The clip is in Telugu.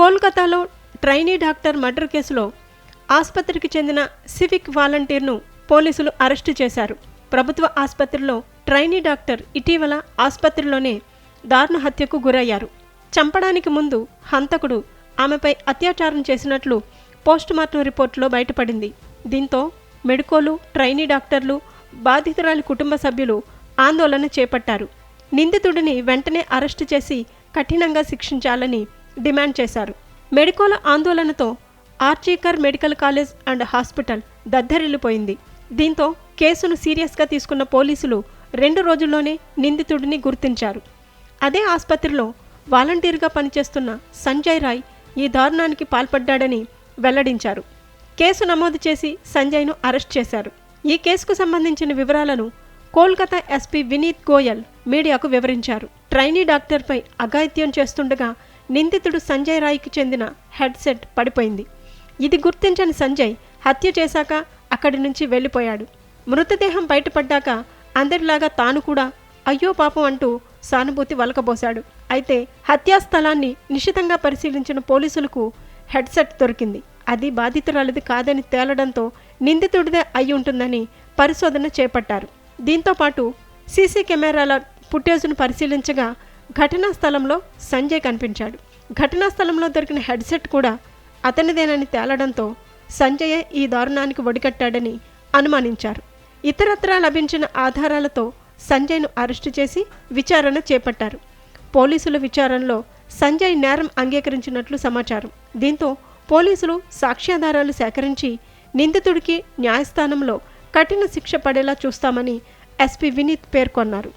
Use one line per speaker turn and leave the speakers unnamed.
కోల్కతాలో ట్రైనీ డాక్టర్ మర్డర్ కేసులో ఆసుపత్రికి చెందిన సివిక్ వాలంటీర్ను పోలీసులు అరెస్టు చేశారు. ప్రభుత్వ ఆసుపత్రిలో ట్రైనీ డాక్టర్ ఇటీవల ఆసుపత్రిలోనే దారుణ హత్యకు గురయ్యారు. చంపడానికి ముందు హంతకుడు ఆమెపై అత్యాచారం చేసినట్లు పోస్టుమార్టం రిపోర్టులో బయటపడింది. దీంతో మెడికోలు ట్రైనీ డాక్టర్లు బాధితురాలి కుటుంబ సభ్యులు ఆందోళన చేపట్టారు. నిందితుడిని వెంటనే అరెస్టు చేసి కఠినంగా శిక్షించాలని డిమాండ్ చేశారు. మెడికోల ఆందోళనతో ఆర్చీకర్ మెడికల్ కాలేజ్ అండ్ హాస్పిటల్ దద్దరిల్లిపోయింది. దీంతో కేసును సీరియస్గా తీసుకున్న పోలీసులు రెండు రోజుల్లోనే నిందితుడిని గుర్తించారు. అదే ఆసుపత్రిలో వాలంటీర్గా పనిచేస్తున్న సంజయ్ రాయ్ ఈ దారుణానికి పాల్పడ్డాడని వెల్లడించారు. కేసు నమోదు చేసి సంజయ్ను అరెస్ట్ చేశారు. ఈ కేసుకు సంబంధించిన వివరాలను కోల్కతా ఎస్పీ వినీత్ గోయల్ మీడియాకు వివరించారు. ట్రైనీ డాక్టర్పై అఘాయిత్యం చేస్తుండగా నిందితుడు సంజయ్ రాయ్కి చెందిన హెడ్సెట్ పడిపోయింది. ఇది గుర్తించని సంజయ్ హత్య చేశాక అక్కడి నుంచి వెళ్ళిపోయాడు. మృతదేహం బయటపడ్డాక అందరిలాగా తాను కూడా అయ్యో పాపం అంటూ సానుభూతి వలకబోశాడు. అయితే హత్యా స్థలాన్ని నిశితంగా పరిశీలించిన పోలీసులకు హెడ్సెట్ దొరికింది. అది బాధితురాలిది కాదని తేలడంతో నిందితుడిదే అయి ఉంటుందని పరిశోధన చేపట్టారు. దీంతో పాటు సీసీ కెమెరాల ఫుటేజ్ను పరిశీలించగా ఘటనా స్థలంలో సంజయ్ కనిపించాడు. ఘటనా స్థలంలో దొరికిన హెడ్సెట్ కూడా అతనిదేనని తేలడంతో సంజయ్ ఈ దారుణానికి ఒడికట్టాడని అనుమానించారు. ఇతరత్రా లభించిన ఆధారాలతో సంజయ్ను అరెస్టు చేసి విచారణ చేపట్టారు. పోలీసుల విచారణలో సంజయ్ నేరం అంగీకరించినట్లు సమాచారం. దీంతో పోలీసులు సాక్ష్యాధారాలు సేకరించి నిందితుడికి న్యాయస్థానంలో కఠిన శిక్ష పడేలా చూస్తామని ఎస్పీ వినీత్ పేర్కొన్నారు.